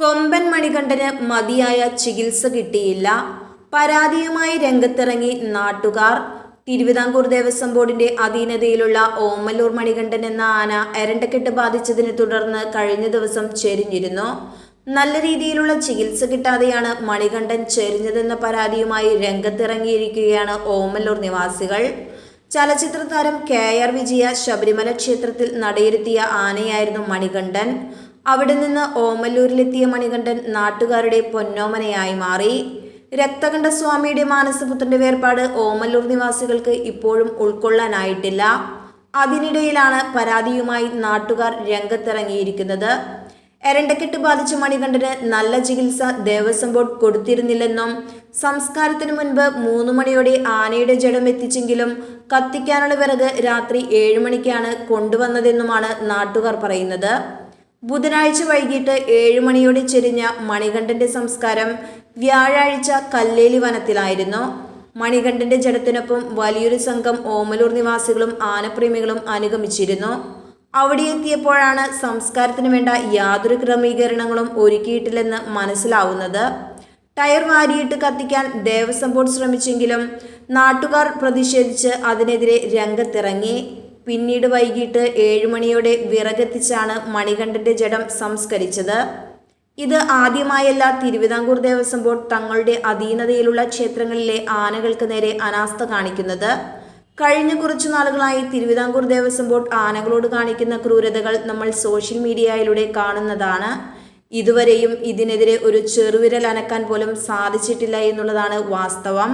കൊമ്പൻ മണികണ്ഠന് മതിയായ ചികിത്സ കിട്ടിയില്ല. പരാതിയുമായി രംഗത്തിറങ്ങി നാട്ടുകാർ. തിരുവിതാംകൂർ ദേവസ്വം ബോർഡിന്റെ അധീനതയിലുള്ള ഓമല്ലൂർ മണികണ്ഠൻ എന്ന ആന എരണ്ടക്കെട്ട് ബാധിച്ചതിനെ തുടർന്ന് കഴിഞ്ഞ ദിവസം ചെരിഞ്ഞിരുന്നു. നല്ല രീതിയിലുള്ള ചികിത്സ കിട്ടാതെയാണ് മണികണ്ഠൻ ചെരിഞ്ഞതെന്ന പരാതിയുമായി രംഗത്തിറങ്ങിയിരിക്കുകയാണ് ഓമല്ലൂർ നിവാസികൾ. ചലച്ചിത്ര താരം കെ ആർ വിജയ ശബരിമല ക്ഷേത്രത്തിൽ നടയിരുത്തിയ ആനയായിരുന്നു മണികണ്ഠൻ. അവിടെ നിന്ന് ഓമല്ലൂരിലെത്തിയ മണികണ്ഠൻ നാട്ടുകാരുടെ പൊന്നോമനയായി മാറി. രക്തകണ്ഠസ്വാമിയുടെ മാനസപുത്രന്റെ വേർപാട് ഓമല്ലൂർ നിവാസികൾക്ക് ഇപ്പോഴും ഉൾക്കൊള്ളാനായിട്ടില്ല. അതിനിടയിലാണ് പരാതിയുമായി നാട്ടുകാർ രംഗത്തിറങ്ങിയിരിക്കുന്നത്. എരണ്ടക്കെട്ട് ബാധിച്ച മണികണ്ഠന് നല്ല ചികിത്സ ദേവസ്വം ബോർഡ് കൊടുത്തിരുന്നില്ലെന്നും സംസ്കാരത്തിനു മുൻപ് മൂന്ന് മണിയോടെ ആനയുടെ ജഡം എത്തിച്ചെങ്കിലും കത്തിക്കാനുള്ള വിറക് രാത്രി ഏഴ് മണിക്കാണ് കൊണ്ടുവന്നതെന്നുമാണ് നാട്ടുകാർ പറയുന്നത്. ബുധനാഴ്ച വൈകിട്ട് ഏഴ് മണിയോടെ ചെരിഞ്ഞ മണികണ്ഠന്റെ സംസ്കാരം വ്യാഴാഴ്ച കല്ലേലി വനത്തിലായിരുന്നു. മണികണ്ഠന്റെ ജഡത്തിനൊപ്പം വലിയൊരു സംഘം ഓമലൂർ നിവാസികളും ആനപ്രേമികളും അനുഗമിച്ചിരുന്നു. അവിടെ എത്തിയപ്പോഴാണ് സംസ്കാരത്തിന് വേണ്ട യാതൊരു ക്രമീകരണങ്ങളും ഒരുക്കിയിട്ടില്ലെന്ന് മനസ്സിലാവുന്നത്. ടയർ വാരിയിട്ട് കത്തിക്കാൻ ദേവസ്വം ബോർഡ് ശ്രമിച്ചെങ്കിലും നാട്ടുകാർ പ്രതിഷേധിച്ച് അതിനെതിരെ രംഗത്തിറങ്ങി. പിന്നീട് വൈകിട്ട് ഏഴ് മണിയോടെ വിറകെത്തിച്ചാണ് മണികണ്ഠന്റെ ജഡം സംസ്കരിച്ചത്. ഇത് ആദ്യമായല്ല തിരുവിതാംകൂർ ദേവസ്വം ബോർഡ് തങ്ങളുടെ അധീനതയിലുള്ള ക്ഷേത്രങ്ങളിലെ ആനകൾക്ക് നേരെ അനാസ്ഥ കാണിക്കുന്നത്. കഴിഞ്ഞ കുറച്ചു നാളുകളായി തിരുവിതാംകൂർ ദേവസ്വം ബോർഡ് ആനകളോട് കാണിക്കുന്ന ക്രൂരതകൾ നമ്മൾ സോഷ്യൽ മീഡിയയിലൂടെ കാണുന്നതാണ്. ഇതുവരെയും ഇതിനെതിരെ ഒരു ചെറുവിരൽ അനക്കാൻ പോലും സാധിച്ചിട്ടില്ല എന്നുള്ളതാണ് വാസ്തവം.